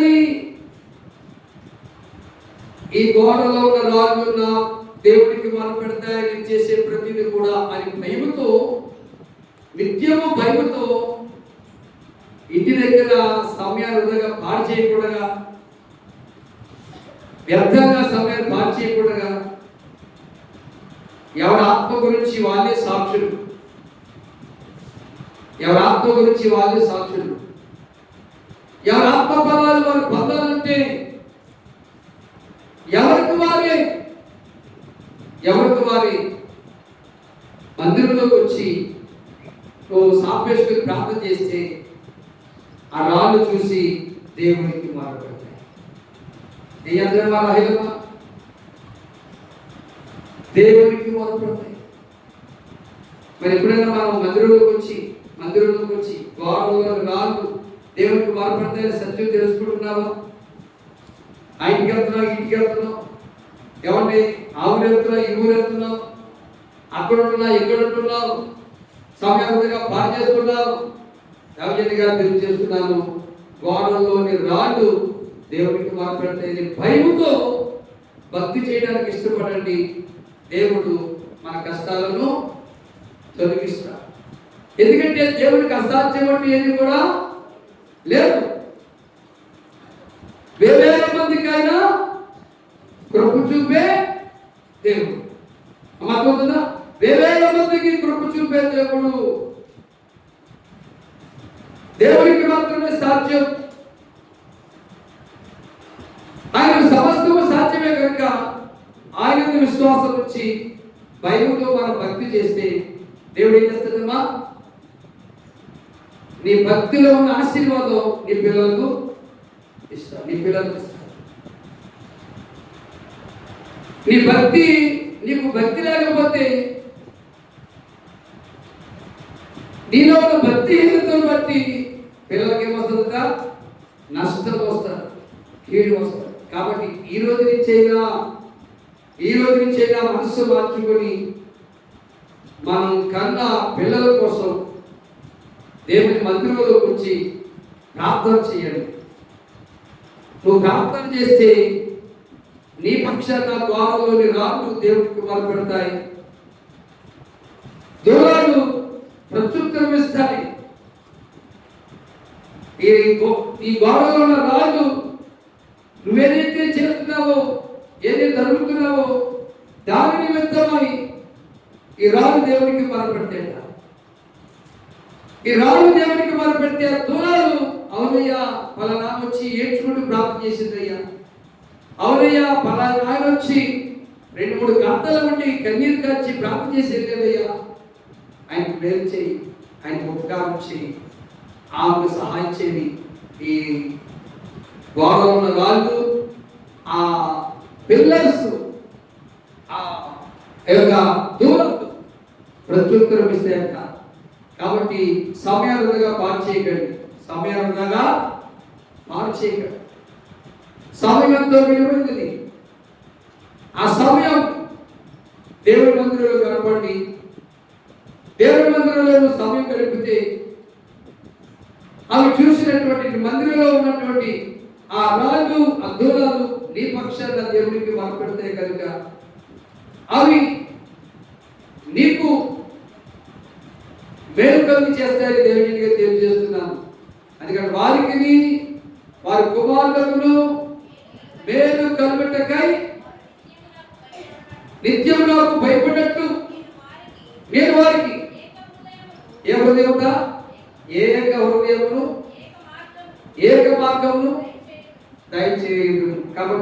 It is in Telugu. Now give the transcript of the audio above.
చేయాలి ఈ గోడలో ఉన్న రాజున్న దేవుడికి మొరపెడతాయని చేసే ప్రతిదీ కూడా అని భయముతో నిత్యము భయముతో ఇంటి దగ్గర సమయాలు వృధాగా పాడు చేయకూడగా వ్యర్థంగా సమయాన్ని పాడు చేయకూడగా ఎవరి ఆత్మ గురించి వాళ్ళే సాక్షులు. ఎవరి ఆత్మ గురించి వాళ్ళే సాక్షులు. ఎవరి ఆత్మఫలాలు వారు పొందాలంటే? ఎవరికి వారే? ఎవరికి వారి? మందిరంలోకి వచ్చి నువ్వు సాపేశ్వరికి ప్రార్థన చేస్తే ఆ రాళ్ళు చూసి దేవునికి మారబడతాయి ఏ అందరం వాళ్ళ దేవునికి మొదలుపడతాయి మరి ఎప్పుడైనా మనం మందిరంలోకి వచ్చి మందిరంలోకి వచ్చి గోడలు రాళ్ళు దేవునికి మొదలుపడతాయని సత్యం తెలుసుకుంటున్నావా? ఆయనకి ఇంటికి వెళ్తున్నావు ఇంటికి వెళ్తున్నావు? ఏమండి ఆ ఊరు వెళ్తున్నావు ఈ ఊరు వెళ్తున్నావు? అక్కడ ఉంటున్నావు ఇక్కడ ఉంటున్నావు? సమయంగా పాడు చేస్తున్నావు దౌర్జన్యంగా తెలియజేస్తున్నాను గోడల్లోని రాళ్ళు దేవునికి మాట్లాడితే భయముతో భక్తి చేయడానికి ఇష్టపడండి. దేవుడు మన కష్టాలను తొలగిస్తాడు. ఎందుకంటే దేవుడికి అసాధ్యమంటూ ఏది కూడా లేదు. వేవేల మందికైనా కృప చూపే దేవుడు. అమ్మవుతుందా వేవేల మందికి కృప చూపే దేవుడు? దేవుడికి మాత్రమే సాధ్యం. ఆయన సమస్తము సాధ్యమే కనుక ఆయన విశ్వాసం వచ్చి భయముతో మనం భక్తి చేస్తే దేవుడు ఏం చేస్తుందమ్మా నీ భక్తిలో ఉన్న ఆశీర్వాదం నీ పిల్లలకు ఇష్టం నీ పిల్లలకు ఇష్టం నీ భక్తి నీకు భక్తి లేకపోతే నీలో ఉన్న భక్తిహీనతను బట్టి పిల్లలకి ఏమొస్తుందా నష్టం వస్తారు కీడు వస్తారు కాబట్టి ఈ రోజు నుంచైనా ఈ రోజు నుంచైనా మనసు మార్చుకొని మనం కన్నా పిల్లల కోసం దేవుని మందిరంలో కూర్చి ప్రార్థన చేయండి. నువ్వు ప్రార్థన చేస్తే నీ పక్షాన ద్వారంలోని రాళ్ళు దేవుడికి మొదలుపెడతాయి దూరాలు ప్రత్యుత్తరం ఇస్తాయి. ఈ గో- గోడలో ఉన్న రాళ్ళు నువ్వేదైతే చేస్తున్నావో ఏదైతే జరుగుతున్నావో దాని నిమిత్తమై ఈ రాళ్ళు దేవునికి మొదలుపెట్టాడు ఈ రాళ్ళు దేవునికి వారు పెడితే దూరాలు అవునయ్యా పలానా వచ్చి ఏడ్చుకుంటూ ప్రాప్తి చేసిందయ్యా. అవునయ్యా పలానా ఆయన వచ్చి రెండు మూడు గంటల ఉండి కన్నీరు కాచి ప్రాప్తి చేసేది కదయ్యా. ఆయన ప్రేమ చేయి ఆయనకు ఉపకారం చేయి ఆమెకు సహాయం చేయి. ఈ గోడలో ఉన్న రాళ్ళు ఆ పిల్లర్స్ ఆ యొక్క దూరం ప్రత్యుత్తరం ఇస్తే కాబట్టి సమయాలుగా పాలు చేయకండి సమయాలుగా పాలు చేయకండి సమయంతో విలువైంది ఆ సమయం దేవుడి మందిరంలో కనపడి దేవుడి మందిరంలో సమయం గడిపితే అవి చూసినటువంటి మందిరంలో ఉన్నటువంటి ఆ రాజు ఆ దూరాలు నీ పక్షాన దేవుడికి మొదలుపెడతాయి కనుక అవి నీకు వేరు కలిగి చేస్తారు దేవుడిగా తెలియజేస్తున్నాను. అందుకని వారికి వారి కుమారులకు మేలు కలుగుటకై నిత్యం నాకు భయపడట్టు నేను వారికి. ఏ హృదయంగా ఏక హృదయమును? ఏక మార్గమును? దయచేయదు కాబట్టి